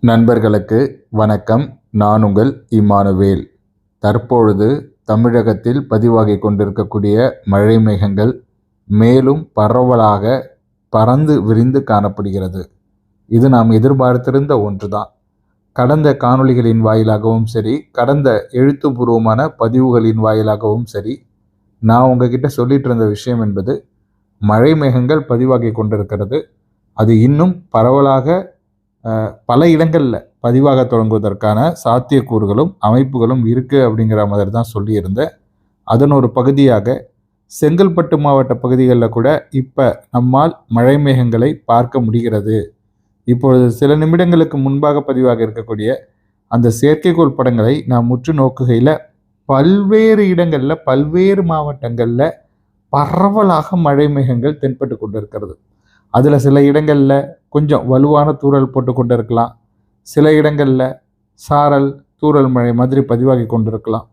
நண்பர்களுக்கு வணக்கம். நான் உங்கள் இமானுவேல். தற்பொழுது தமிழகத்தில் பதிவாகி கொண்டிருக்கக்கூடிய மழை மேகங்கள் மேலும் பரவலாக பறந்து விரிந்து காணப்படுகிறது. இது நாம் எதிர்பார்த்திருந்த ஒன்றுதான். கடந்த காணொளிகளின் வாயிலாகவும் சரி கடந்த எழுத்துப்பூர்வமான பதிவுகளின் வாயிலாகவும் சரி நான் உங்ககிட்ட சொல்லிட்டு இருந்த விஷயம் என்பது மழை மேகங்கள் பதிவாகி கொண்டிருக்கிறது. அது இன்னும் பரவலாக பல இடங்களில் பதிவாக தொடங்குவதற்கான சாத்தியக்கூறுகளும் அமைப்புகளும் இருக்குது அப்படிங்கிற மாதிரி தான் சொல்லியிருந்தேன். அதன் ஒரு பகுதியாக செங்கல்பட்டு மாவட்ட பகுதிகளில் கூட இப்போ நம்மால் மழை மேகங்களை பார்க்க முடிகிறது. இப்பொழுது சில நிமிடங்களுக்கு முன்பாக பதிவாக இருக்கக்கூடிய அந்த செயற்கைக்கோள் படங்களை நாம் முற்று நோக்குகையில் பல்வேறு இடங்களில் பல்வேறு மாவட்டங்களில் பரவலாக மழை மேகங்கள் தென்பட்டு கொண்டிருக்கிறது. அதில் சில இடங்களில் கொஞ்சம் வலுவான தூறல் போட்டு கொண்டு இருக்கலாம் சில இடங்களில் சாரல் தூறல் மழை மாதிரி பதிவாகி கொண்டிருக்கலாம்.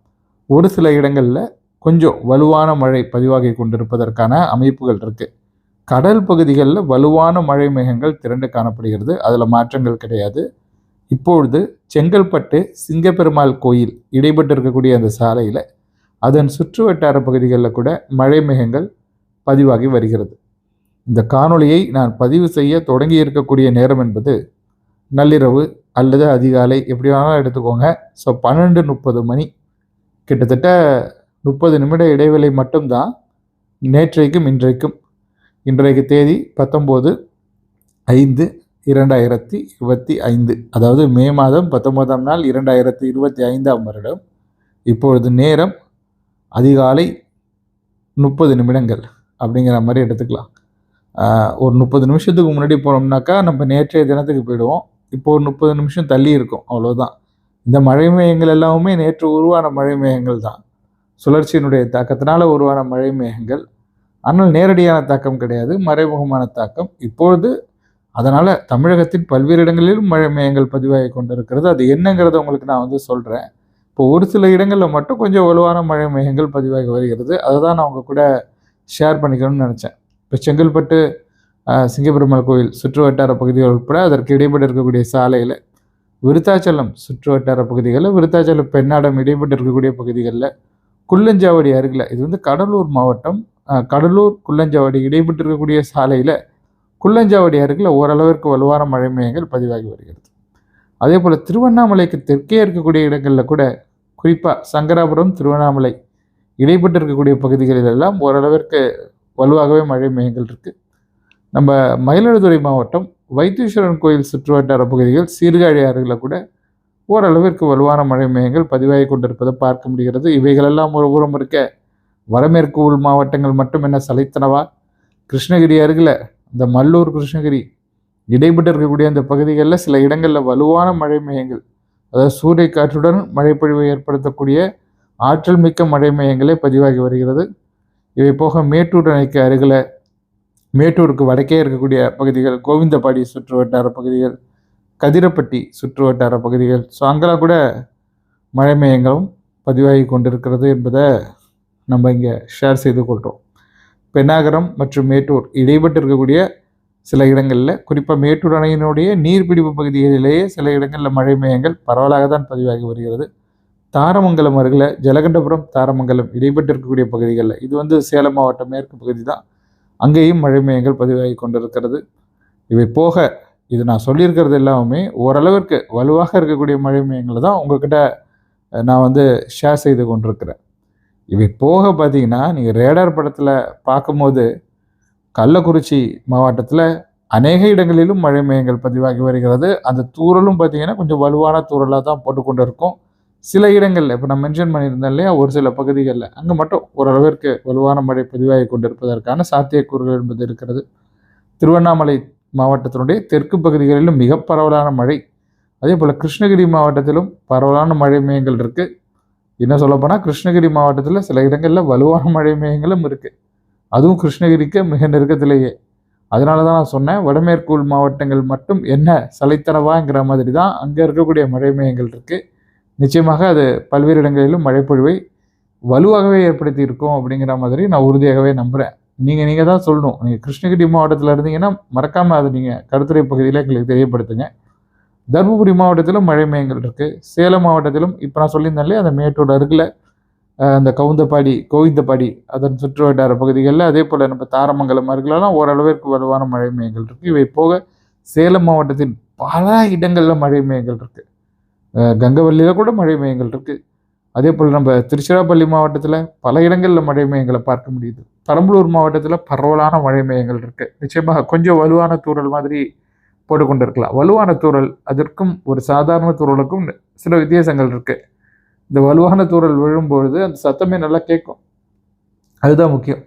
ஒரு சில இடங்களில் கொஞ்சம் வலுவான மழை பதிவாகி கொண்டிருப்பதற்கான அமைப்புகள் இருக்குது கடல் பகுதிகளில் வலுவான மழை மேகங்கள் திரண்டு காணப்படுகிறது. அதில் மாற்றங்கள் கிடையாது. இப்பொழுது செங்கல்பட்டு சிங்கப்பெருமாள் கோயில் இடைப்பட்டு இருக்கக்கூடிய அந்த சாலையில் அதன் சுற்று வட்டார பகுதிகளில் கூட மழை மேகங்கள் பதிவாகி வருகிறது. இந்த காணொளியை நான் பதிவு செய்ய தொடங்கி இருக்கக்கூடிய நேரம் என்பது நள்ளிரவு அல்லது அதிகாலை எப்படி வேணாலும் எடுத்துக்கோங்க. ஸோ பன்னெண்டு முப்பது மணி. கிட்டத்தட்ட முப்பது நிமிட இடைவேளை மட்டும்தான் நேற்றைக்கும் இன்றைக்கும். இன்றைக்கு தேதி பத்தொம்போது ஐந்து இரண்டாயிரத்தி இருபத்தி ஐந்து. அதாவது மே மாதம் பத்தொன்பதாம் நாள் இரண்டாயிரத்தி இருபத்தி ஐந்தாம் வருடம். இப்பொழுது நேரம் அதிகாலை முப்பது நிமிடங்கள் அப்படிங்கிற மாதிரி எடுத்துக்கலாம். ஒரு முப்பது நிமிஷத்துக்கு முன்னாடி போனோம்னாக்கா நம்ம நேற்றைய தினத்துக்கு போயிடுவோம். இப்போ ஒரு முப்பது நிமிஷம் தள்ளி இருக்கும். அவ்வளோதான் இந்த மழை மேகங்கள் எல்லாமே நேற்று உருவான மழை மேகங்கள் தான். சுழற்சியினுடைய தாக்கத்தினால் உருவான மழை மேகங்கள். ஆனால் நேரடியான தாக்கம் கிடையாது. மறைமுகமான தாக்கம். இப்பொழுது அதனால் தமிழகத்தின் பல்வேறு இடங்களிலும் மழை மேகங்கள் பதிவாகி கொண்டிருக்கிறது. அது என்னங்கிறத உங்களுக்கு நான் வந்து சொல்கிறேன் இப்போ ஒரு சில இடங்களில் மட்டும் கொஞ்சம் வலுவான மழை மேகங்கள் பதிவாகி வருகிறது. அதை தான் நான் உங்கள் கூட ஷேர் பண்ணிக்கணும்னு நினச்சேன். இப்போ செங்கல்பட்டு சிங்கப்பெருமாள் கோயில் சுற்று வட்டார பகுதிகள் உட்பட அதற்கு இடைப்பட்டு இருக்கக்கூடிய சாலையில் விருத்தாச்சலம் சுற்று வட்டார பகுதிகளில் விருத்தாச்சலம் பெண்ணாடம் இடைப்பட்டு இருக்கக்கூடிய பகுதிகளில் குள்ளஞ்சாவடி அருகில் இது வந்து கடலூர் மாவட்டம் கடலூர் குள்ளஞ்சாவடி இடைப்பட்டு இருக்கக்கூடிய சாலையில் குள்ளஞ்சாவடி அருகில் ஓரளவிற்கு வலுவான மழை மேகங்கள் பதிவாகி வருகிறது. அதே போல் திருவண்ணாமலைக்கு தெற்கே இருக்கக்கூடிய இடங்களில் கூட குறிப்பாக சங்கராபுரம் திருவண்ணாமலை இடைப்பட்டு இருக்கக்கூடிய பகுதிகளிலெல்லாம் ஓரளவிற்கு வலுவாகவே மழை மேகங்கள் இருக்குது நம்ம மயிலாடுதுறை மாவட்டம் வைத்தீஸ்வரன் கோயில் சுற்றுவட்டார பகுதிகள் சீர்காழி அருகில் கூட ஓரளவிற்கு வலுவான மழை மேகங்கள் பதிவாகி கொண்டிருப்பதை பார்க்க முடிகிறது. இவைகளெல்லாம் ஒரு புறம் இருக்க வடமேற்கு உள் மாவட்டங்கள் மட்டும் என்ன சலைத்தனவா கிருஷ்ணகிரி அருகில் இந்த மல்லூர் கிருஷ்ணகிரி இடைப்பட்டு இருக்கக்கூடிய அந்த பகுதிகளில் சில இடங்களில் வலுவான மழை மேகங்கள் அதாவது சூரிய காற்றுடன் மழைப்பொழிவை ஏற்படுத்தக்கூடிய ஆற்றல் மிக்க மழை மேகங்களே பதிவாகி வருகிறது. இவை போக மேட்டூர் அணைக்கு அருகில் மேட்டூருக்கு வடக்கே இருக்கக்கூடிய பகுதிகள் கோவிந்தபாடி சுற்று வட்டார பகுதிகள் கதிரப்பட்டி சுற்று வட்டார பகுதிகள். ஸோ அங்கெல்லாம் கூட மழை மேகங்களும் பதிவாகி கொண்டிருக்கிறது என்பதை நம்ம இங்கே ஷேர் செய்து கொள்கிறோம் பெண்ணாகரம் மற்றும் மேட்டூர் இடைப்பட்டு இருக்கக்கூடிய சில இடங்களில் குறிப்பாக மேட்டூர் அணையினுடைய நீர்பிடிப்பு பகுதிகளிலேயே சில இடங்களில் மழை மேகங்கள் பரவலாக தான் பதிவாகி வருகிறது. தாரமங்கலம் அருகில் ஜலகண்டபுரம் தாரமங்கலம் இடைப்பட்டு இருக்கக்கூடிய பகுதிகளில். இது வந்து சேலம் மாவட்டம் மேற்கு பகுதி தான் அங்கேயும் மழை மேகங்கள் பதிவாகி கொண்டிருக்கிறது. இவை போக இது நான் சொல்லியிருக்கிறது எல்லாமே ஓரளவிற்கு வலுவாக இருக்கக்கூடிய மழை மேகங்களை தான் உங்ககிட்ட நான் வந்து ஷேர் செய்து கொண்டிருக்கிறேன். இவை போக பார்த்தீங்கன்னா நீங்கள் ரேடார் படத்தில் பார்க்கும்போது கள்ளக்குறிச்சி மாவட்டத்தில் அநேக இடங்களிலும் மழை மேகங்கள் பதிவாகி வருகிறது. அந்த தூறலும் பார்த்தீங்கன்னா கொஞ்சம் வலுவான தூறலாக தான் போட்டுக்கொண்டு இருக்கும் சில இடங்களில் இப்போ நான் மென்ஷன் பண்ணியிருந்தேன் இல்லையா ஒரு சில பகுதிகளில் அங்கே மட்டும் ஓரளவிற்கு வலுவான மழை பதிவாகி கொண்டிருப்பதற்கான சாத்தியக்கூறுகள் என்பது இருக்கிறது. திருவண்ணாமலை மாவட்டத்தினுடைய தெற்கு பகுதிகளிலும் மிக பரவலான மழை அதே போல் கிருஷ்ணகிரி மாவட்டத்திலும் பரவலான மழை மேகங்கள் இருக்குது என்ன சொல்லப்போனால் கிருஷ்ணகிரி மாவட்டத்தில் சில இடங்களில் வலுவான மழை மேகங்களும் இருக்குது அதுவும் கிருஷ்ணகிரிக்கு மிக நெருக்கத்திலேயே. அதனால தான் நான் சொன்னேன் வடமேற்குள் மாவட்டங்கள் மட்டும் என்ன சலைத்தனவாங்கிற மாதிரி தான் அங்கே இருக்கக்கூடிய மழை மேகங்கள் இருக்குது நிச்சயமாக அது பல்வேறு இடங்களிலும் மழைப்பொழிவை வலுவாகவே ஏற்படுத்தி இருக்கும் அப்படிங்கிற மாதிரி நான் உறுதியாகவே நம்புகிறேன் நீங்கள் நீங்கள் தான் சொல்லணும். நீங்கள் கிருஷ்ணகிரி மாவட்டத்தில் இருந்தீங்கன்னா மறக்காமல் அதை நீங்கள் கருத்துரை பகுதியில் எங்களுக்கு தெரியப்படுத்துங்க. தருமபுரி மாவட்டத்திலும் மழை மேயங்கள் இருக்குது சேலம் மாவட்டத்திலும் இப்போ நான் சொல்லியிருந்தாலே அந்த மேட்டூர் அருகில் அந்த கவுந்தப்பாடி கோவிந்தப்பாடி அதன் சுற்று வட்டார பகுதிகளில் அதே போல் நம்ம தாரமங்கலம் அருகிலெல்லாம் ஓரளவிற்கு வலுவான மழை மேயங்கள் இருக்குது இவை போக சேலம் மாவட்டத்தின் பல இடங்களில் மழை மேயங்கள் இருக்குது கங்கவல்லியில் கூட மழை மையங்கள் இருக்குது அதே போல் நம்ம திருச்சிராப்பள்ளி மாவட்டத்தில் பல இடங்களில் மழை மையங்களை பார்க்க முடியுது. பெரம்பலூர் மாவட்டத்தில் பரவலான மழை மையங்கள் இருக்குது நிச்சயமாக கொஞ்சம் வலுவான தூறல் மாதிரி போட்டுக்கொண்டிருக்கலாம். வலுவான தூரல் அதற்கும் ஒரு சாதாரண தூரலுக்கும் சில வித்தியாசங்கள் இருக்குது இந்த வலுவான தூறல் விழும்பொழுது அந்த சத்தமே நல்லா கேட்கும். அதுதான் முக்கியம்.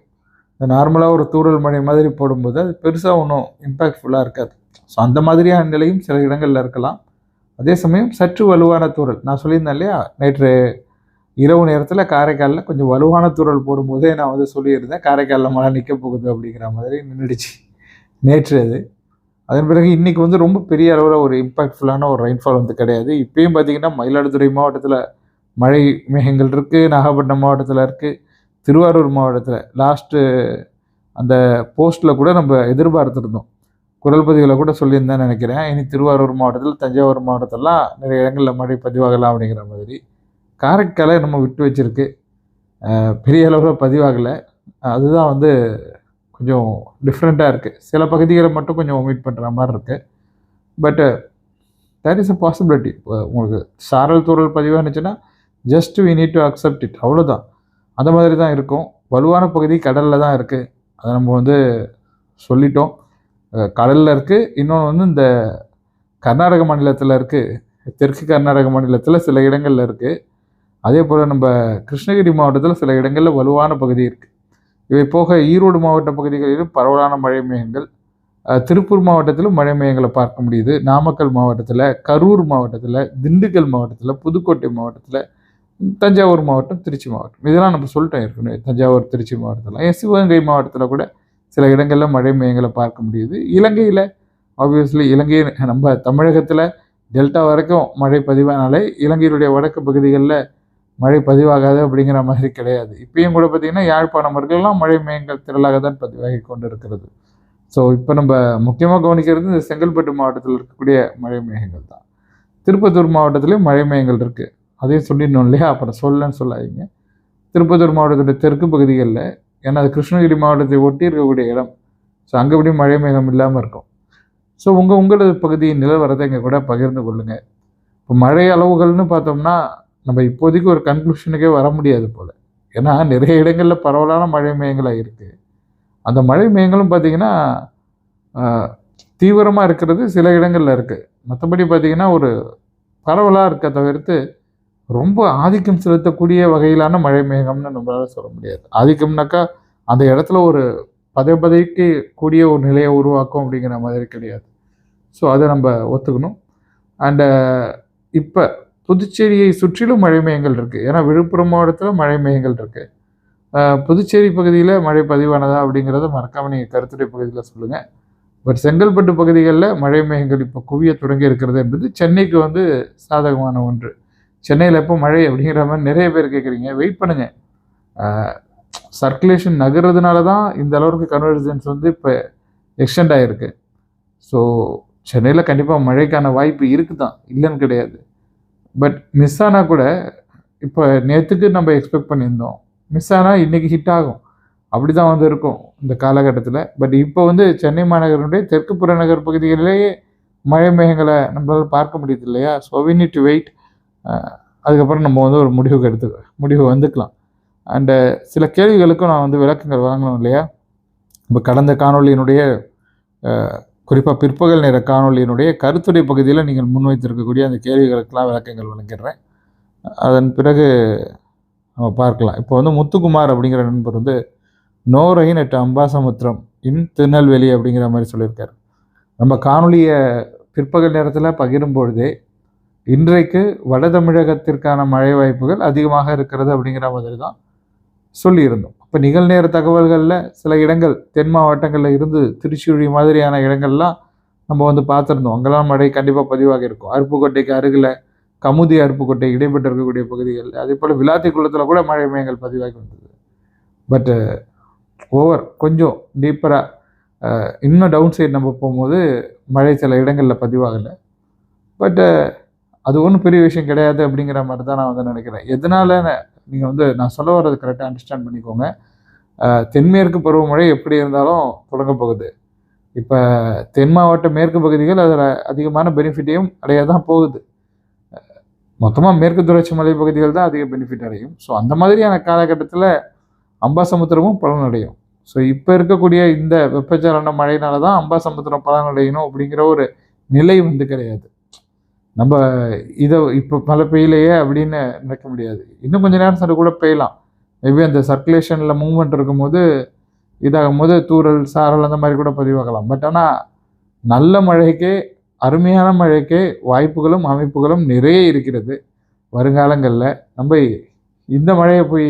இந்த நார்மலாக ஒரு தூரல் மழை மாதிரி போடும்போது அது பெருசாக ஒன்றும் இம்பேக்ட்ஃபுல்லாக இருக்காது. ஸோ அந்த மாதிரியான நிலையும் சில இடங்களில் இருக்கலாம். அதே சமயம் சற்று வலுவான தூறல். நான் சொல்லியிருந்தேன் இல்லையா? நேற்று இரவு நேரத்தில் காரைக்காலில் கொஞ்சம் வலுவான தூறல் போடும்போதே நான் வந்து சொல்லியிருந்தேன் காரைக்காலில் மழை நிற்க போகுது அப்படிங்கிற மாதிரி நின்றுடுச்சு நேற்று அது. அதன் பிறகு இன்றைக்கி வந்து ரொம்ப பெரிய அளவில் ஒரு இம்பாக்ட்ஃபுல்லான ஒரு ரெயின்ஃபால் வந்து கிடையாது. இப்பயும் பார்த்தீங்கன்னா மயிலாடுதுறை மாவட்டத்தில் மழை மேகங்கள் இருக்குது நாகப்பட்டினம் மாவட்டத்தில் இருக்குது திருவாரூர் மாவட்டத்தில். லாஸ்ட்டு அந்த போஸ்ட்டில் கூட நம்ம எதிர்பார்த்துருந்தோம். குரல் பதிவில் கூட சொல்லியிருந்தேன் நினைக்கிறேன். இனி திருவாரூர் மாவட்டத்தில் தஞ்சாவூர் மாவட்டத்திலலாம் நிறைய இடங்களில் மழை பதிவாகலாம் அப்படிங்கிற மாதிரி. காரைக்காலை நம்ம விட்டு வச்சிருக்கு. பெரிய அளவில் பதிவாகலை. அதுதான் வந்து கொஞ்சம் டிஃப்ரெண்ட்டாக இருக்குது சில பகுதிகளை மட்டும் கொஞ்சம் ஒமிட் பண்ணுற மாதிரி இருக்குது பட்டு தேர் இஸ் அ பாசிபிலிட்டி உங்களுக்கு சாரல் தூரல் இருந்துச்சுன்னா just we need to accept it அவ்வளோதான் அந்த மாதிரி தான் இருக்கும். வலுவான பகுதி கடலில் தான் இருக்குது அதை நம்ம வந்து சொல்லிட்டோம். கடலில் இருக்குது இன்னொன்று வந்து இந்த கர்நாடக மாநிலத்தில் இருக்குது தெற்கு கர்நாடக மாநிலத்தில் சில இடங்களில் இருக்குது அதே போல் நம்ம கிருஷ்ணகிரி மாவட்டத்தில் சில இடங்களில் வலுவான பகுதி இருக்குது இவை போக ஈரோடு மாவட்ட பகுதிகளிலும் பரவலான மழை மேகங்கள் திருப்பூர் மாவட்டத்திலும் மழை மேகங்களை பார்க்க முடியுது. நாமக்கல் மாவட்டத்தில் கரூர் மாவட்டத்தில் திண்டுக்கல் மாவட்டத்தில் புதுக்கோட்டை மாவட்டத்தில் தஞ்சாவூர் மாவட்டம் திருச்சி மாவட்டம். இதெல்லாம் நம்ம சொல்லிட்டோம் ஏற்கனவே. தஞ்சாவூர் திருச்சி மாவட்டத்தில் ஏன் சிவகங்கை மாவட்டத்தில் கூட சில இடங்களில் மழை மேகங்களை பார்க்க முடியுது. இலங்கையில் ஆப்வியஸ்லி இலங்கை நம்ம தமிழகத்தில் டெல்டா வரைக்கும் மழை பதிவானாலே இலங்கையினுடைய வடக்கு பகுதிகளில் மழை பதிவாகாது அப்படிங்கிற மாதிரி கிடையாது. இப்பயும் கூட பார்த்திங்கன்னா யாழ்ப்பாணம் வரைக்கும்லாம் மழை மேகங்கள் திரளாக தான் பதிவாகி கொண்டு இருக்கிறது ஸோ இப்போ நம்ம முக்கியமாக கவனிக்கிறது இந்த செங்கல்பட்டு மாவட்டத்தில் இருக்கக்கூடிய மழை மேகங்கள் தான். திருப்பத்தூர் மாவட்டத்திலையும் மழை மேகங்கள் இருக்குது அதையும் சொல்லிடணும் இல்லையா? அப்புறம் சொல்லன்னு சொல்லாதீங்க. திருப்பத்தூர் மாவட்டத்துடைய தெற்கு பகுதிகளில் ஏன்னா அது கிருஷ்ணகிரி மாவட்டத்தை ஒட்டி இருக்கக்கூடிய இடம். ஸோ அங்கே மழை மேகம் இல்லாமல் இருக்கும். ஸோ உங்கள் உங்களது பகுதியின் நிலவரத்தை இங்கே கூட பகிர்ந்து கொள்ளுங்கள் இப்போ மழை அளவுகள்னு பார்த்தோம்னா நம்ம இப்போதைக்கு ஒரு கன்க்ளூஷனுக்கே வர முடியாது போல். ஏன்னா நிறைய இடங்களில் பரவலான மழை மேகங்களாக இருக்குது அந்த மழை மேகங்களும் பார்த்திங்கன்னா தீவிரமாக இருக்கிறது சில இடங்களில் இருக்குது மற்றபடி பார்த்திங்கன்னா ஒரு பரவலாக இருக்க தவிர்த்து ரொம்ப ஆதிக்கம் செலுத்தக்கூடிய வகையிலான மழை மேகம்னு நம்மளால சொல்ல முடியாது. ஆதிக்கம்னாக்கா அந்த இடத்துல ஒரு பதை பதைக்கு கூடிய ஒரு நிலையை உருவாக்கும் அப்படிங்கிற மாதிரி கிடையாது. ஸோ அதை நம்ம ஒத்துக்கணும். அண்டு இப்போ புதுச்சேரியை சுற்றிலும் மழை மேகங்கள் இருக்குது ஏன்னா விழுப்புரம் மாவட்டத்தில் மழை மேகங்கள் இருக்குது புதுச்சேரி பகுதியில் மழை பதிவானதா அப்படிங்கிறத மறக்காமல் நீங்கள் கருத்துரை பகுதியில் சொல்லுங்கள் பட் செங்கல்பட்டு பகுதிகளில் மழை மேகங்கள் இப்போ குவிய தொடங்கி இருக்கிறது என்பது சென்னைக்கு வந்து சாதகமான ஒன்று. சென்னையில் எப்போ மழை அப்படிங்கிற மாதிரி நிறைய பேர் கேட்குறீங்க. வெயிட் பண்ணுங்கள் சர்க்குலேஷன் நகர்றதுனால தான் இந்த அளவுக்கு கன்வர்ஜென்ஸ் வந்து இப்போ எக்ஸ்டெண்ட் ஆகிருக்கு ஸோ சென்னையில் கண்டிப்பாக மழைக்கான வாய்ப்பு இருக்குது தான் இல்லைன்னு கிடையாது. பட் மிஸ் ஆனால் கூட இப்போ நேற்றுக்கு நம்ம எக்ஸ்பெக்ட் பண்ணியிருந்தோம். மிஸ் ஆனால் இன்றைக்கி ஹிட் ஆகும். அப்படி தான் வந்து இருக்கும் இந்த காலகட்டத்தில். பட் இப்போ வந்து சென்னை மாநகரனுடைய தெற்கு புறநகர் பகுதிகளிலேயே மழை மேகங்களை நம்மளால் பார்க்க முடியுது இல்லையா? So we need to wait அதுக்கப்புறம் நம்ம வந்து ஒரு முடிவுக்கு எடுத்து முடிவு வந்துக்கலாம். அண்டு சில கேள்விகளுக்கும் நான் வந்து விளக்கங்கள் வழங்கணும் இல்லையா? இப்போ கடந்த காணொளியினுடைய குறிப்பாக பிற்பகல் நேர காணொளியினுடைய கருத்துரை பகுதியில் நீங்கள் முன்வைத்திருக்கக்கூடிய அந்த கேள்விகளுக்கெல்லாம் விளக்கங்கள் வழங்கிடுறேன். அதன் பிறகு நம்ம பார்க்கலாம். இப்போ வந்து முத்துக்குமார் அப்படிங்கிற நண்பர் வந்து நோரையின் எட்டு அட் அம்பாசமுத்திரம் இன் திருநெல்வேலி அப்படிங்கிற மாதிரி சொல்லியிருக்காரு. நம்ம காணொலியை பிற்பகல் நேரத்தில் பகிரும் பொழுதே இன்றைக்கு வட தமிழகத்திற்கான மழை வாய்ப்புகள் அதிகமாக இருக்கிறது அப்படிங்கிற மாதிரி தான் சொல்லியிருந்தோம். இப்போ நிகழ்நேர தகவல்களில் சில இடங்கள் தென் மாவட்டங்களில் இருந்து திருச்சூழி மாதிரியான இடங்கள்லாம் நம்ம வந்து பார்த்துருந்தோம். அங்கெல்லாம் மழை கண்டிப்பாக பதிவாக இருக்கும். அருப்புக்கோட்டைக்கு அருகில் கமுதி அருப்புக்கோட்டை இடைப்பட்டு இருக்கக்கூடிய பகுதிகள் அதே போல் விளாத்தி குளத்தில் கூட மழை மையங்கள் பதிவாகி வந்தது. பட்டு ஓவர் கொஞ்சம் டீப்பராக இன்னும் டவுன் சைடு நம்ம போகும்போது மழை சில இடங்களில் பதிவாகலை. பட்டு அது ஒன்றும் பெரிய விஷயம் கிடையாது அப்படிங்கிற மாதிரி தான் நான் வந்து நினைக்கிறேன். எதனால நீங்கள் வந்து நான் சொல்ல வர்றது கரெக்டாக அண்டர்ஸ்டாண்ட் பண்ணிக்கோங்க. தென்மேற்கு பருவமழை எப்படி இருந்தாலும் தொடங்க போகுது. இப்போ தென் மாவட்ட மேற்கு பகுதிகள் அதில் அதிகமான பெனிஃபிட்டையும் அடைய தான் போகுது. மொத்தமாக மேற்கு தொடர்ச்சி மலை பகுதிகள் தான் அதிக பெனிஃபிட் அடையும். ஸோ அந்த மாதிரியான காலகட்டத்தில் அம்பாசமுத்திரமும் பலனடையும். ஸோ இப்போ இருக்கக்கூடிய இந்த வெப்பச்சலன மழையினால தான் அம்பாசமுத்திரம் பலனடையணும் அப்படிங்கிற ஒரு நிலை வந்து கிடையாது. நம்ம இதை இப்போ மழை பெய்யலையே அப்படின்னு நினைக்க முடியாது. இன்னும் கொஞ்சம் நேரம் சண்டை கூட பெய்யலாம். மேபி அந்த சர்க்குலேஷனில் மூவ்மெண்ட் இருக்கும்போது இதாகும் போது தூறல் சாரல் அந்த மாதிரி கூட பதிவாகலாம். பட் ஆனால் நல்ல மழைக்கே அருமையான மழைக்கே வாய்ப்புகளும் அமைப்புகளும் நிறைய இருக்கிறது. வருங்காலங்களில் நம்ம இந்த மழையை போய்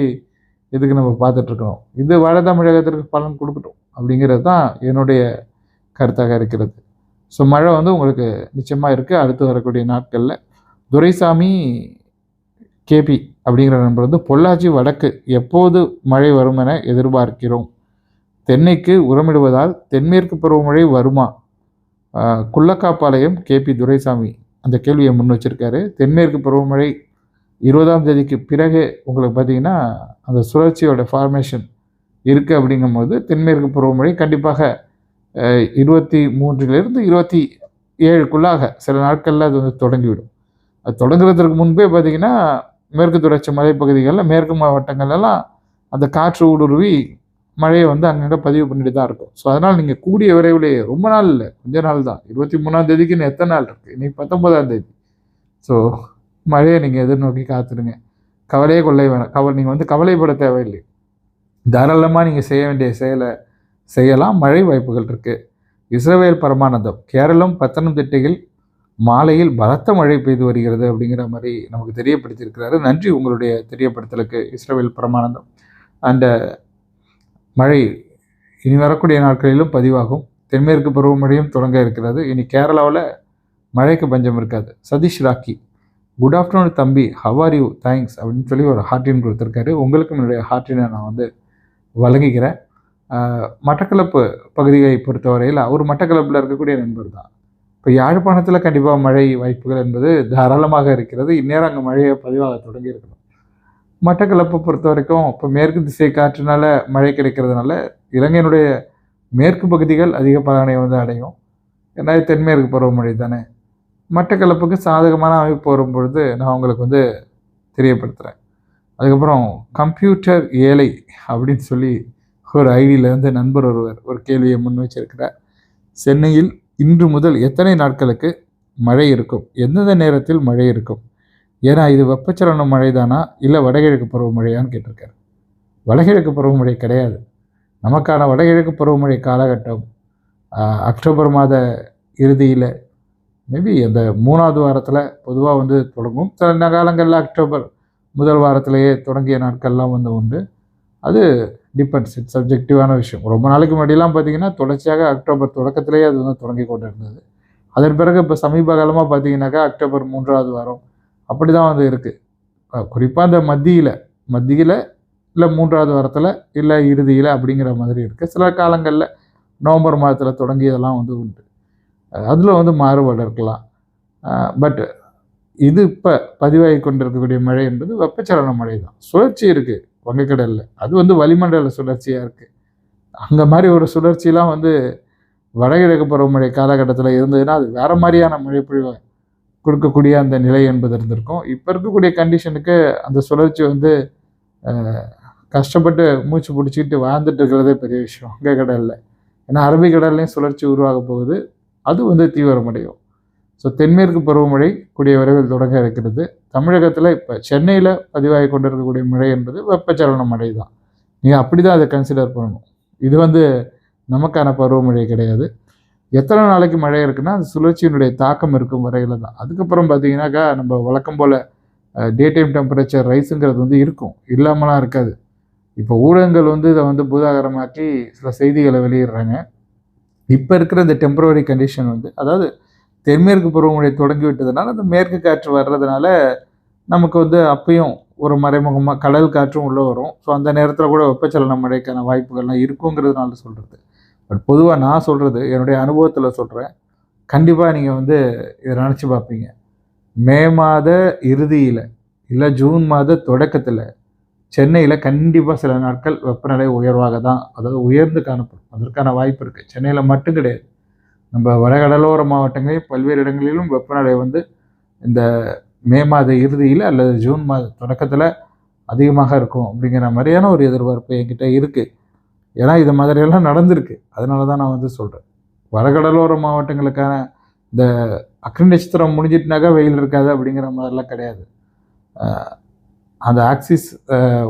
இதுக்கு நம்ம பார்த்துட்ருக்கணும் இது வட தமிழகத்திற்கு பலன் கொடுக்கட்டும் அப்படிங்கிறது தான் என்னுடைய கருத்தாக இருக்கிறது. ஸோ மழை வந்து உங்களுக்கு நிச்சயமாக இருக்குது அடுத்து வரக்கூடிய நாட்களில் துரைசாமி கேபி அப்படிங்கிற நண்பர் வந்து பொள்ளாச்சி வடக்கு எப்போது மழை வரும் என எதிர்பார்க்கிறோம். தென்னைக்கு உரமிடுவதால் தென்மேற்கு பருவமழை வருமா? குள்ளக்காப்பாளையம் கேபி துரைசாமி அந்த கேள்வியை முன் வச்சிருக்காரு. தென்மேற்கு பருவமழை இருபதாம் தேதிக்கு பிறகு உங்களுக்கு பார்த்தீங்கன்னா அந்த சுழற்சியோட ஃபார்மேஷன் இருக்குது அப்படிங்கும்போது தென்மேற்கு பருவமழை கண்டிப்பாக இருபத்தி மூன்றிலிருந்து இருபத்தி ஏழுக்குள்ளாக சில நாட்களில் அது வந்து தொடங்கிவிடும். அது தொடங்குறதுக்கு முன்பே பார்த்தீங்கன்னா மேற்கு தொடர்ச்சி மலைப்பகுதிகளில் மேற்கு மாவட்டங்கள்லாம் அந்த காற்று ஊடுருவி மழையை வந்து அங்கங்கே பதிவு பண்ணிட்டு தான் இருக்கும். ஸோ அதனால் நீங்கள் கூடிய விரைவிலேயே ரொம்ப நாள் இல்லை கொஞ்ச நாள் தான். இருபத்தி மூணாம் தேதிக்கு இன்னும் எத்தனை நாள் இருக்குது இன்னைக்கு பத்தொன்பதாம் தேதி. ஸோ மழையை நீங்கள் எதிர்நோக்கி காத்துடுங்க கவலையே கொள்ளை வேணாம். கவலை நீங்கள் வந்து கவலைப்பட தேவையில்லை. தாராளமாக நீங்கள் செய்ய வேண்டிய செயலை செய்யலாம் மழை வாய்ப்புகள் இருக்குது இஸ்ரவேல் பரமானந்தம் கேரளம் பத்தனம்திட்டையில் மாலையில் பலத்த மழை பெய்து வருகிறது அப்படிங்கிற மாதிரி நமக்கு தெரியப்படுத்தியிருக்கிறாரு. நன்றி உங்களுடைய தெரியப்படுத்தலுக்கு இஸ்ரவேல் பரமானந்தம். அந்த மழை இனி வரக்கூடிய நாட்களிலும் பதிவாகும். தென்மேற்கு பருவமழையும் தொடங்க இருக்கிறது. இனி கேரளாவில் மழைக்கு பஞ்சம் இருக்காது. சதீஷ் ராக்கி குட் ஆஃப்டர்நூன் தம்பி ஹவ் யூ? தேங்க்ஸ். அப்படின்னு சொல்லி ஒரு ஹார்டின் கொடுத்துருக்காரு. உங்களுக்கும் என்னுடைய ஹார்டினை நான் வந்து வழங்குகிறேன். மட்டக்களப்பு பகுதியை பொறுத்தவரையில் அவர் மட்டக்களப்பில் இருக்கக்கூடிய நண்பர் தான். இப்போ யாழ்ப்பாணத்தில் கண்டிப்பாக மழை வாய்ப்புகள் என்பது தாராளமாக இருக்கிறது. இந்நேரம் அங்கே மழையை பதிவாக தொடங்கி இருக்கணும் மட்டக்களப்பை பொறுத்த வரைக்கும் இப்போ மேற்கு திசை காற்றுனால மழை கிடைக்கிறதுனால இலங்கையினுடைய மேற்கு பகுதிகள் அதிக பலனை வந்து அடையும். ஏன்னா தென்மேற்கு பருவமழை தானே. மட்டக்களப்புக்கு சாதகமான அமைப்பு வரும்பொழுது நான் உங்களுக்கு வந்து தெரியப்படுத்துகிறேன் அதுக்கப்புறம் கம்ப்யூட்டர் ஏழை அப்படின்னு சொல்லி ஒரு ஐடியிலேருந்து நண்பர் ஒருவர் ஒரு கேள்வியை முன் வச்சிருக்கிறார் சென்னையில் இன்று முதல் எத்தனை நாட்களுக்கு மழை இருக்கும்? எந்தெந்த நேரத்தில் மழை இருக்கும்? ஏன்னா இது வெப்பச்சலன மழை தானா இல்லை வடகிழக்கு பருவமழையான்னு கேட்டிருக்காரு. வடகிழக்கு பருவமழை கிடையாது. நமக்கான வடகிழக்கு பருவமழை காலகட்டம் அக்டோபர் மாத இறுதியில் மேபி அந்த மூணாவது வாரத்தில் பொதுவாக வந்து தொடங்கும். சில காலங்களில் அக்டோபர் முதல் வாரத்திலேயே தொடங்கிய நாட்கள்லாம் வந்து உண்டு. அது டிபெண்ட்ஸ் இட்ஸ் சப்ஜெக்டிவான விஷயம். ரொம்ப நாளைக்கு முன்னாடிலாம் பார்த்தீங்கன்னா தொடர்ச்சியாக அக்டோபர் தொடக்கத்திலேயே அது வந்து தொடங்கி கொண்டு இருந்தது அதன் பிறகு இப்போ சமீப காலமாக பார்த்தீங்கன்னாக்கா அக்டோபர் மூன்றாவது வாரம் அப்படி தான் வந்து இருக்குது குறிப்பாக அந்த மத்தியில் மத்தியில் இல்லை மூன்றாவது வாரத்தில் இல்லை இறுதியில் அப்படிங்கிற மாதிரி இருக்குது சில காலங்களில் நவம்பர் மாதத்தில் தொடங்கியதெல்லாம் வந்து உண்டு. அதில் வந்து மாறுபாடு இருக்கலாம். பட் இது இப்போ பதிவாகி கொண்டிருக்கக்கூடிய மழை என்பது வெப்பச்சலன மழை தான் சுழற்சி இருக்குது வங்கக்கடலில் அது வந்து வளிமண்டல சுழற்சியாக இருக்குது அங்கே மாதிரி ஒரு சுழற்சிலாம் வந்து வடகிழக்கு பருவமழை காலகட்டத்தில் இருந்ததுன்னா அது வேறு மாதிரியான மழை பொழிவை கொடுக்கக்கூடிய அந்த நிலை என்பது இருந்திருக்கும். இப்போ இருக்கக்கூடிய கண்டிஷனுக்கு அந்த சுழற்சி வந்து கஷ்டப்பட்டு மூச்சு பிடிச்சிக்கிட்டு வாழ்ந்துட்டு இருக்கிறதே பெரிய விஷயம் வங்கக்கடலில் ஏன்னா அரபிக்கடல்லையும் சுழற்சி உருவாக போகுது. அது வந்து தீவிரமடையும். ஸோ தென்மேற்கு பருவமழை கூடிய விரைவில் தொடங்க இருக்கிறது. தமிழகத்தில் இப்போ சென்னையில் பதிவாகி கொண்டிருக்கக்கூடிய மழை என்பது வெப்பச்சலன மழை தான் நீங்கள் அப்படி தான் அதை கன்சிடர் பண்ணணும். இது வந்து நமக்கான பருவமழை கிடையாது. எத்தனை நாளைக்கு மழை இருக்குன்னா அது சுழற்சியினுடைய தாக்கம் இருக்கும் வரையில் தான். அதுக்கப்புறம் பார்த்தீங்கன்னாக்கா நம்ம வழக்கம் போல் டே டைம் டெம்பரேச்சர் ரைஸுங்கிறது வந்து இருக்கும். இல்லாமலாம் இருக்காது. இப்போ ஊடகங்கள் வந்து இதை வந்து பூதாகரமாக்கி சில செய்திகளை வெளியிடுறாங்க. இப்போ இருக்கிற இந்த டெம்பரவரி கண்டிஷன் வந்து அதாவது தென்மேற்கு பருவமழை தொடங்கி விட்டதுனால அந்த மேற்கு காற்று வர்றதுனால நமக்கு வந்து அப்பயும் ஒரு மறைமுகமாக கடல் காற்றும் உள்ளே வரும். ஸோ அந்த நேரத்தில் கூட வெப்பச்சலன மழைக்கான வாய்ப்புகள்லாம் இருக்குங்கிறதுனால சொல்கிறது பட் பொதுவாக நான் சொல்கிறது என்னுடைய அனுபவத்தில் சொல்கிறேன் கண்டிப்பாக நீங்கள் வந்து இதை நினச்சி பார்ப்பீங்க. மே மாத இறுதியில் இல்லை ஜூன் மாத தொடக்கத்தில் சென்னையில் கண்டிப்பாக சில நாட்கள் வெப்பநிலை உயர்வாக தான் அதாவது உயர்ந்து காணப்படும். அதற்கான வாய்ப்பு இருக்குது சென்னையில் மட்டும் கிடையாது. நம்ம வடகடலோர மாவட்டங்களில் பல்வேறு இடங்களிலும் வெப்பநிலை வந்து இந்த மே மாத இறுதியில் அல்லது ஜூன் மாத தொடக்கத்தில் அதிகமாக இருக்கும் அப்படிங்கிற மாதிரியான ஒரு எதிர்பார்ப்பு என்கிட்ட இருக்குது ஏன்னா இது மாதிரியெல்லாம் நடந்திருக்கு. அதனால தான் நான் வந்து சொல்கிறேன் வடகடலோர மாவட்டங்களுக்கான இந்த அக்னி நட்சத்திரம் முடிஞ்சிட்டுனாக்கா வெயில் இருக்காது அப்படிங்கிற மாதிரிலாம் கிடையாது. அந்த ஆக்சிஸ்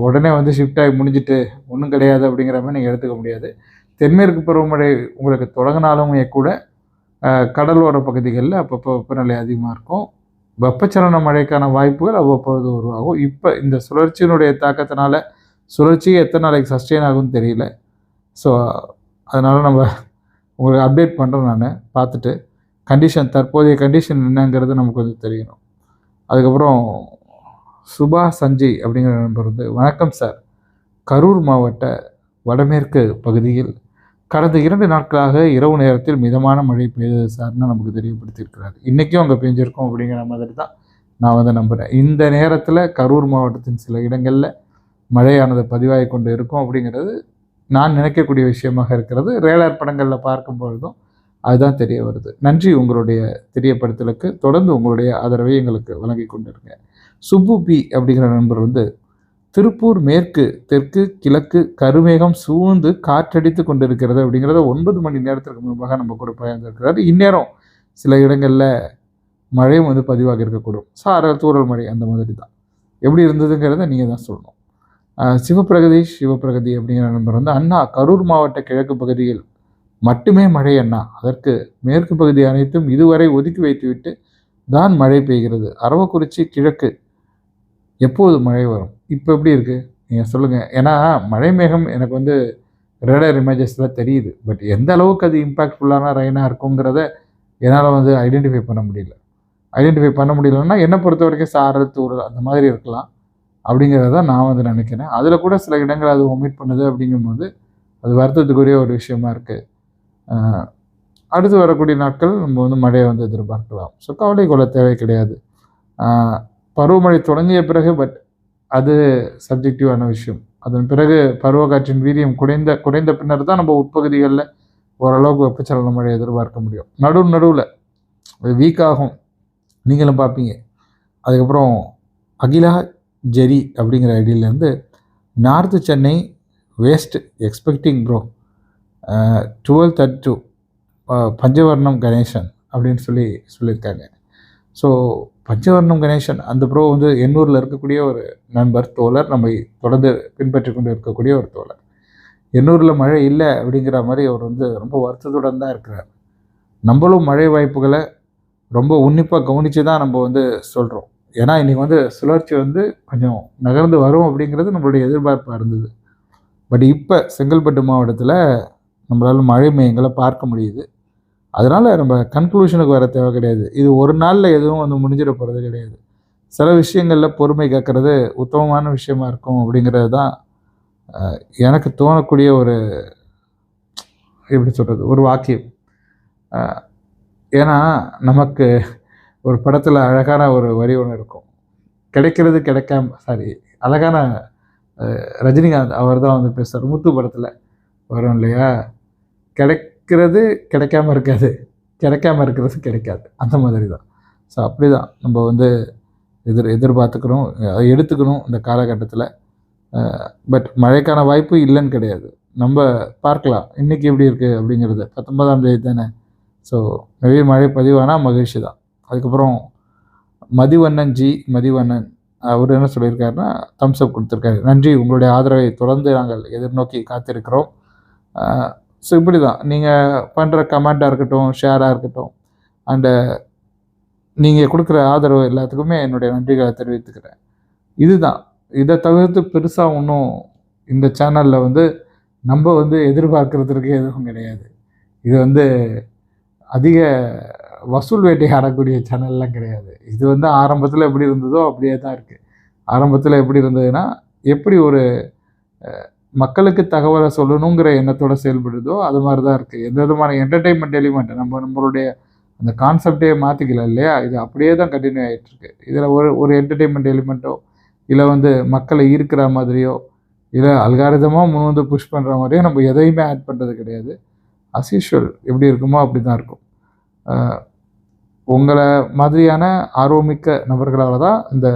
உடனே வந்து ஷிஃப்ட் ஆகி முடிஞ்சிட்டு ஒன்றும் கிடையாது அப்படிங்கிற மாதிரி நீங்கள் எடுத்துக்க முடியாது. தென்மேற்கு பருவமழை உங்களுக்கு தொடங்கினாலுமே கூட கடலோர பகுதிகளில் அப்பப்போ வெப்பநிலை அதிகமாக இருக்கும். வெப்பச்சலன மழைக்கான வாய்ப்புகள் அவ்வப்பொழுது உருவாகும். இப்போ இந்த சுழற்சியினுடைய தாக்கத்தினால சுழற்சி எத்தனை நாளைக்கு சஸ்டெயின் ஆகும்னு தெரியல. ஸோ அதனால் நம்ம உங்களுக்கு அப்டேட் பண்ணுறேன் நான். பார்த்துட்டு கண்டிஷன் தற்போதைய கண்டிஷன் என்னங்கிறது நமக்கு வந்து தெரியணும். அதுக்கப்புறம் சுபா சஞ்சய் அப்படிங்கிற நண்பர் வந்து வணக்கம் சார். கரூர் மாவட்ட வடமேற்கு பகுதியில் கடந்த இரண்டு நாட்களாக இரவு நேரத்தில் மிதமான மழை பெய்தது சார்னு நமக்கு தெரியப்படுத்தியிருக்கிறார். இன்றைக்கும் அங்கே பெஞ்சிருக்கோம் அப்படிங்கிற மாதிரி தான் நான் வந்து நம்புகிறேன் இந்த நேரத்தில் கரூர் மாவட்டத்தின் சில இடங்களில் மழையானது பதிவாகி கொண்டு இருக்கும் அப்படிங்கிறது நான் நினைக்கக்கூடிய விஷயமாக இருக்கிறது. ரேலர் படங்களில் பார்க்கும் பொழுதும் அதுதான் தெரிய வருது. நன்றி உங்களுடைய தெரியப்படுத்தலுக்கு. தொடர்ந்து உங்களுடைய ஆதரவை எங்களுக்கு வழங்கி கொண்டிருங்க. சுப்பு பி அப்படிங்கிற நண்பர் வந்து திருப்பூர் மேற்கு தெற்கு கிழக்கு கருமேகம் சூழ்ந்து காற்றடித்து கொண்டிருக்கிறது அப்படிங்கிறத ஒன்பது மணி நேரத்திற்கு முன்பாக நம்ம கூட பகிர்ந்திருக்கிறாரு. இந்நேரம் சில இடங்களில் மழையும் வந்து பதிவாக இருக்கக்கூடும். சாரல் தூரல் மழை அந்த மாதிரி தான் எப்படி இருந்ததுங்கிறத நீங்கள் தான் சொல்லணும். சிவபிரகதீஷ் சிவபிரகதி அப்படிங்கிற நண்பர் வந்து அண்ணா கரூர் மாவட்ட கிழக்கு பகுதியில் மட்டுமே மழை அண்ணா. அதற்கு மேற்கு பகுதி அனைத்தும் இதுவரை ஒதுக்கி வைத்துவிட்டு தான் மழை பெய்கிறது. அரவக்குறிச்சி கிழக்கு எப்போது மழை வரும்? இப்போ எப்படி இருக்குது நீங்கள் சொல்லுங்கள் ஏன்னா மழை மேகம் எனக்கு வந்து ரேடர் இமேஜஸில் தெரியுது. பட் எந்த அளவுக்கு அது இம்பாக்ட்ஃபுல்லான ரெயினாக இருக்குங்கிறத என்னால் வந்து ஐடென்டிஃபை பண்ண முடியல. ஐடென்டிஃபை பண்ண முடியலன்னா என்னை பொறுத்த வரைக்கும் சாரல் தூரல் அந்த மாதிரி இருக்கலாம். அப்படிங்கிறத நான் வந்து நினைக்கிறேன். அதில் கூட சில இடங்கள் அது ஒமிட் பண்ணுது அப்படிங்கும்போது அது வருத்தத்துக்குரிய ஒரு விஷயமா இருக்குது அடுத்து வரக்கூடிய நாட்கள் நம்ம வந்து மழையை வந்து எதிர்பார்க்கலாம். ஸோ கவலை கொள்ள தேவை கிடையாது. பருவமழை தொடங்கிய பிறகு பட் அது சப்ஜெக்டிவான விஷயம். அதன் பிறகு பருவக்காற்றின் வீரியம் குறைந்த குறைந்த பின்னர் தான் நம்ம உட்பகுதிகளில் ஓரளவுக்கு வெப்பச்சலன மழை எதிர்பார்க்க முடியும். நடு நடுவில் அது வீக் ஆகும். நீங்களும் பார்ப்பீங்க. அதுக்கப்புறம் அகிலா ஜெரி அப்படிங்கிற ஐடியிலேருந்து north Chennai west expecting bro twelve thirty two Panchavarnam Ganesan அப்படின்னு சொல்லி சொல்லியிருக்காங்க. ஸோ பஞ்சவர்ணம் கணேசன் அந்த ப்ரோ வந்து எண்ணூரில் இருக்கக்கூடிய ஒரு நண்பர் தோழர் நம்ம தொடர்ந்து பின்பற்றி கொண்டு இருக்கக்கூடிய ஒரு தோழர். எண்ணூரில் மழை இல்லை அப்படிங்கிற மாதிரி அவர் வந்து ரொம்ப வருத்தத்துடன் தான் இருக்கிறார். நம்மளும் மழை வாய்ப்புகளை ரொம்ப உன்னிப்பாக கவனித்து தான் நம்ம வந்து சொல்கிறோம் ஏன்னா இன்றைக்கி வந்து சுழற்சி வந்து கொஞ்சம் நகர்ந்து வரும் அப்படிங்கிறது நம்மளுடைய எதிர்பார்ப்பாக இருந்தது. பட் இப்போ செங்கல்பட்டு மாவட்டத்தில் நம்மளால் மழை மையங்களை பார்க்க முடியுது. அதனால் நம்ம கன்க்ளூஷனுக்கு வர தேவை கிடையாது. இது ஒரு நாளில் எதுவும் வந்து முடிஞ்சிட போகிறது கிடையாது. சில விஷயங்களில் பொறுமை கேட்குறது உத்தமமான விஷயமா இருக்கும் அப்படிங்கிறது தான் எனக்கு தோணக்கூடிய ஒரு எப்படி சொல்கிறது ஒரு வாக்கியம். ஏன்னா நமக்கு ஒரு படத்தில் அழகான ஒரு வரி ஒன்று இருக்கும். கிடைக்கிறது கிடைக்காம சாரி அழகான ரஜினிகாந்த் அவர் தான் வந்து பேசுகிறார் முத்து படத்தில் வரும் இல்லையா? கிடைக்கிறது கிடைக்காம இருக்காது. கிடைக்காம இருக்கிறது கிடைக்காது. அந்த மாதிரி தான் ஸோ அப்படி தான் நம்ம வந்து எதிர் எதிர்பார்த்துக்கணும் அதை எடுத்துக்கணும் இந்த காலகட்டத்தில். பட் மழைக்கான வாய்ப்பு இல்லைன்னு கிடையாது. நம்ம பார்க்கலாம். இன்றைக்கி எப்படி இருக்குது அப்படிங்கிறது. பத்தொன்பதாம் தேதி தானே. ஸோ நிறைய மழை பதிவானால் மகிழ்ச்சி தான். அதுக்கப்புறம் மதிவண்ணன் ஜி மதிவண்ணன் அவர் என்ன சொல்லியிருக்காருன்னா தம்ஸ் அப் கொடுத்துருக்காரு. நன்றி. உங்களுடைய ஆதரவை தொடர்ந்து நாங்கள் எதிர்நோக்கி காத்திருக்கிறோம். ஸோ இப்படி தான் நீங்கள் பண்ணுற கமெண்ட்டாக இருக்கட்டும் ஷேராக இருக்கட்டும் அண்டு நீங்கள் கொடுக்குற ஆதரவு எல்லாத்துக்குமே என்னுடைய நன்றிகளை தெரிவித்துக்கிறேன். இதுதான். இதை தவிர்த்து பெருசாக ஒன்றும் இந்த சேனலில் வந்து நம்ம வந்து எதிர்பார்க்கறதுக்கு எதுவும் கிடையாது. இது வந்து அதிக வசூல் வேட்டை ஆடக்கூடிய சேனல்லாம் கிடையாது. இது வந்து ஆரம்பத்தில் எப்படி இருந்ததோ அப்படியே தான் இருக்குது ஆரம்பத்தில் எப்படி இருந்ததுன்னா எப்படி ஒரு மக்களுக்கு தகவலை சொல்லணுங்கிற எண்ணத்தோட செயல்படுதோ அது மாதிரி தான் இருக்குது எந்த விதமான என்டர்டெயின்மெண்ட் எலிமெண்ட் நம்ம நம்மளுடைய அந்த கான்செப்டே மாற்றிக்கல இல்லையா? இது அப்படியே தான் கண்டினியூ ஆகிட்டுருக்கு இதில் ஒரு ஒரு என்டர்டெயின்மெண்ட் எலிமெண்ட்டோ இல்லை வந்து மக்களை ஈர்க்கிற மாதிரியோ இல்லை அல்காரிதமாக முன் வந்து புஷ் பண்ணுற மாதிரியோ நம்ம எதையுமே ஆட் பண்ணுறது கிடையாது. அஸ் யூஷுவல் எப்படி இருக்குமோ அப்படி தான் இருக்கும் உங்களை மாதிரியான ஆர்வமிக்க நபர்களால் தான் இந்த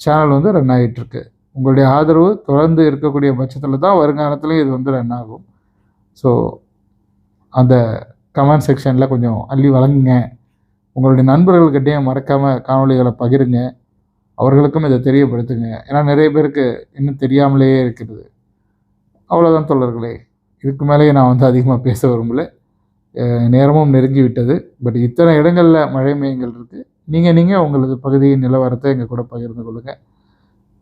சேனல் வந்து ரன் ஆகிட்டுருக்கு உங்களுடைய ஆதரவு தொடர்ந்து இருக்கக்கூடிய பட்சத்தில் தான் வருங்காலத்துலேயும் இது வந்து ரன் ஆகும். ஸோ அந்த கமெண்ட் செக்ஷனில் கொஞ்சம் அள்ளி வழங்குங்க. உங்களுடைய நண்பர்கள்கிட்டையும் மறக்காமல் காணொளிகளை பகிருங்க. அவர்களுக்கும் இதை தெரியப்படுத்துங்க. ஏன்னா நிறைய பேருக்கு இன்னும் தெரியாமலேயே இருக்கிறது. அவ்வளோதான் தொடர்களே இதுக்கு மேலேயே நான் வந்து அதிகமாக பேச விரும்பல. நேரமும் நெருங்கி விட்டது. பட் இத்தனை இடங்களில் மழை மையங்கள் இருக்குது நீங்கள் நீங்கள் உங்களது பகுதியின் நிலவரத்தை எங்கள் கூட பகிர்ந்து கொள்ளுங்கள்